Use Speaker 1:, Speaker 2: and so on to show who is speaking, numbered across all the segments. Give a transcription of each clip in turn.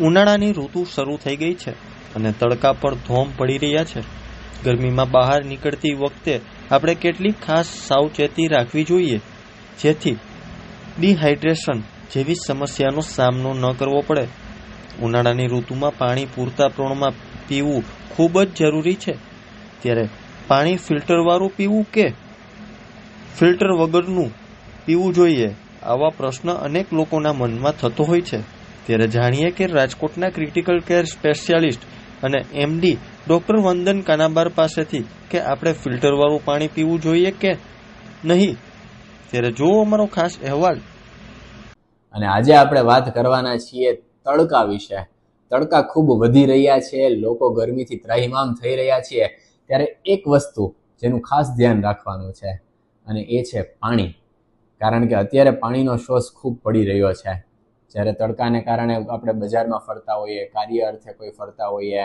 Speaker 1: ઉનાળાની ઋતુ શરૂ થઈ ગઈ છે અને તડકા પર ધોમ પડી રહ્યા છે. ગરમીમાં બહાર નીકળતી વખતે આપણે કેટલીક ખાસ સાવચેતી રાખવી જોઈએ, જેથી ડિહાઇડ્રેશન જેવી સમસ્યાનો સામનો ન કરવો પડે. ઉનાળાની ઋતુમાં પાણી પૂરતા પ્રમાણમાં પીવું ખૂબ જ જરૂરી છે. ત્યારે પાણી ફિલ્ટરવાળું પીવું કે ફિલ્ટર વગરનું પીવું જોઈએ, આવા પ્રશ્ન અનેક લોકોના મનમાં થતો હોય છે. ત્યારે જાણીએ કે રાજકોટના ક્રિટિકલ કેર સ્પેશિયાલિસ્ટ અને એમડી ડોક્ટર વંદન કાનાબાર પાસેથી કે આપણે ફિલ્ટરવાળું પાણી પીવું જોઈએ કે નહીં? ત્યારે જુઓ અમારો ખાસ અહેવાલ.
Speaker 2: અને આજે આપણે વાત કરવાના છીએ તડકા વિશે. તડકા ખૂબ વધી રહ્યા છે, લોકો ગરમીથી ત્રાહિમામ થઈ રહ્યા છીએ ત્યારે એક વસ્તુ જેનું ખાસ ધ્યાન રાખવાનું છે, અને એ છે પાણી. કારણ કે અત્યારે પાણીનો શોષ ખૂબ પડી રહ્યો છે. જ્યારે તડકાને કારણે આપણે બજારમાં ફરતા હોઈએ, કાર્ય અર્થે કોઈ ફરતા હોઈએ,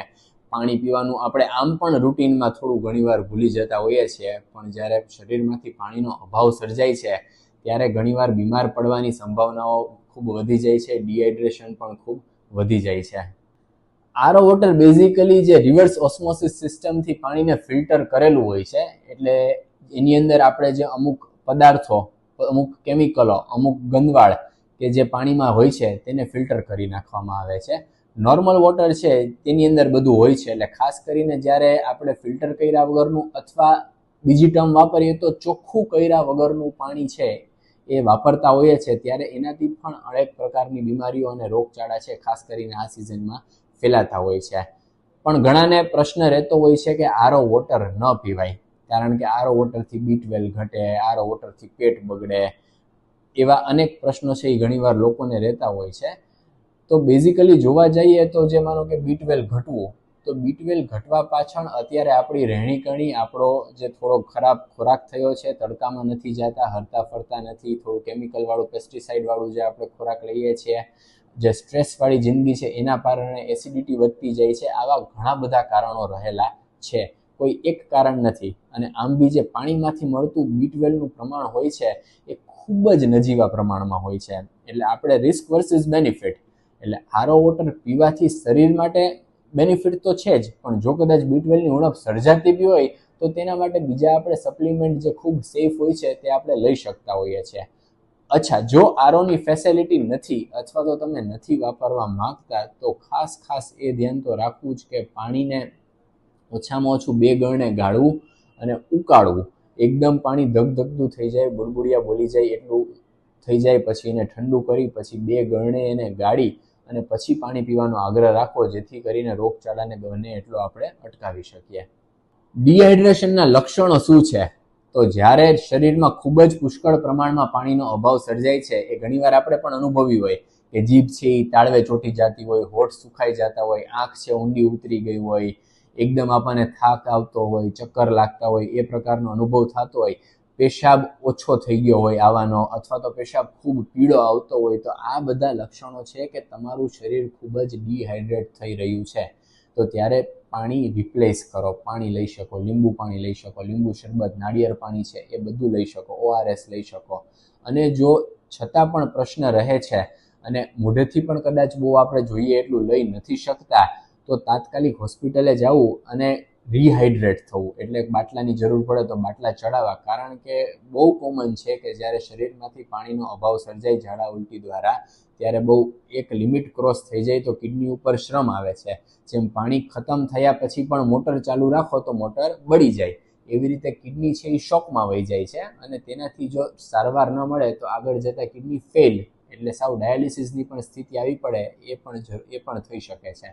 Speaker 2: પાણી પીવાનું આપણે આમ પણ રૂટીનમાં થોડું ઘણીવાર ભૂલી જતા હોઈએ છીએ, પણ જ્યારે શરીરમાંથી પાણીનો અભાવ સર્જાય છે, ત્યારે ઘણીવાર બીમાર પડવાની સંભાવનાઓ ખૂબ વધી જાય છે ડિહાઇડ્રેશન પણ ખૂબ વધી જાય છે. આરો વોટર બેઝિકલી જે રિવર્સ ઓસ્મોસિસ સિસ્ટમથી પાણીને ફિલ્ટર કરેલું હોય છે, એટલે એની અંદર આપણે જે અમુક પદાર્થો, અમુક કેમિકલો અમુક ગંદવાળ કે જે પાણીમાં હોય છે તેને ફિલ્ટર કરી નાખવામાં આવે છે. નોર્મલ વોટર છે, તેની અંદર બધું હોય છે. એટલે ખાસ કરીને જ્યારે આપણે ફિલ્ટર કર્યા વગરનું અથવા બીજી ટર્મ વાપરીએ તો ચોખ્ખું કર્યા વગરનું પાણી છે એ વાપરતા હોઈએ છે, ત્યારે એનાથી પણ અનેક પ્રકારની બીમારીઓ અને રોગચાળા છે, ખાસ કરીને આ સિઝનમાં ફેલાતા હોય છે. પણ ઘણાને પ્રશ્ન રહેતો હોય છે કે આરો વોટર ન પીવાય, કારણ કે આરો વોટરથી બી ટ્વેલ ઘટે, આરો વોટરથી પેટ બગડે એવા અનેક પ્રશ્નો છે એ ઘણીવાર લોકોને રહેતા હોય છે. તો બેઝિકલી જોવા જઈએ તો જે માનો કે બીટવેલ ઘટવું, તો બીટવેલ ઘટવા પાછળ અત્યારે આપણી રહેણીકરણી આપણો જે થોડો ખરાબ ખોરાક થયો છે, તડકામાં નથી જતા, હરતા ફરતા નથી, થોડું કેમિકલવાળું પેસ્ટિસાઇડવાળું જે આપણે ખોરાક લઈએ છીએ, જે સ્ટ્રેસવાળી જિંદગી છે, એના કારણે એસિડિટી વધતી જાય છે, આવા ઘણા બધા કારણો રહેલા છે. કોઈ એક કારણ નથી. અને આમ બી જે પાણીમાંથી મળતું બીટવેલનું પ્રમાણ હોય છે, એ ખૂબ જ નજીવા પ્રમાણમાં હોય છે. એટલે આપણે રિસ્ક વર્સિસ બેનિફિટ એટલે આરો વોટર પીવાથી શરીર માટે બેનિફિટ તો છે જ, પણ જો કદાચ બીટવેલની ઉણપ સર્જાતી બી હોય, તો તેના માટે બીજા આપણે સપ્લિમેન્ટ જે ખૂબ સેફ હોય છે તે આપણે લઈ શકતા હોઈએ છીએ. અચ્છા, જો આરોની ફેસિલિટી નથી અથવા તો તમે નથી વાપરવા માંગતા, તો ખાસ ખાસ એ ધ્યાન તો રાખવું જ કે પાણીને ઓછામાં ઓછું બે ગણે ગાળવું અને ઉકાળવું. એકદમ પાણી ધગધગતું થઈ જાય, બુડબુડિયા બોલી જાય, એટલું થઈ જાય, પછી એને ઠંડુ કરી, પછી બે ગરણે એને ગાળી અને પછી પાણી પીવાનો આગ્રહ રાખવો, જેથી કરીને રોગચાળાને બને એટલો આપણે અટકાવી શકીએ. ડિહાઇડ્રેશનના લક્ષણો શું છે? તો જ્યારે શરીરમાં ખૂબ જ પુષ્કળ પ્રમાણમાં પાણીનો અભાવ સર્જાય છે, એ ઘણીવાર આપણે પણ અનુભવી હોય કે જીભ છે એ તાળવે ચોટી જતી હોય, હોઠ સુખાઈ જતા હોય, આંખ છે ઊંડી ઉતરી ગઈ હોય એકદમ આપણને થાક આવતો હોય, ચક્કર લાગતા હોય, એ પ્રકારનો અનુભવ થતો હોય, પેશાબ ઓછો થઈ ગયો હોય આવાનો અથવા તો પેશાબ ખૂબ પીળો આવતો હોય, તો આ બધા લક્ષણો છે કે તમારું શરીર ખૂબ જ ડિહાઈડ્રેટ થઈ રહ્યું છે. તો ત્યારે પાણી રિપ્લેસ કરો, પાણી લઈ શકો, લીંબુ પાણી લઈ શકો, લીંબુ શરબત, નાળિયેર પાણી છે એ બધું લઈ શકો ઓઆરએસ લઈ શકો. અને જો છતાં પણ પ્રશ્ન રહે છે અને મોઢેથી પણ કદાચ બહુ આપણે જોઈએ એટલું લઈ નથી શકતા તો તાત્કાલિક હોસ્પિટલે જવું અને રિહાઇડ્રેટ થવું. એટલે બાટલાની જરૂર પડે તો બાટલા ચડાવવા. કારણ કે બહુ કોમન છે કે જ્યારે શરીરમાંથી પાણીનો અભાવ સર્જાય ઝાડા ઉલટી દ્વારા, ત્યારે બહુ એક લિમિટ ક્રોસ થઈ જાય તો કિડની ઉપર શ્રમ આવે છે. જેમ પાણી ખતમ થયા પછી પણ મોટર ચાલુ રાખો તો મોટર બળી જાય. એવી રીતે કિડની છે એ શોકમાં વહી જાય છે અને તેનાથી જો સારવાર ન મળે તો આગળ જતાં કિડની ફેલ એટલે સાવ ડાયાલિસિસની પણ સ્થિતિ આવી પડે, એ પણ એ પણ થઈ શકે છે.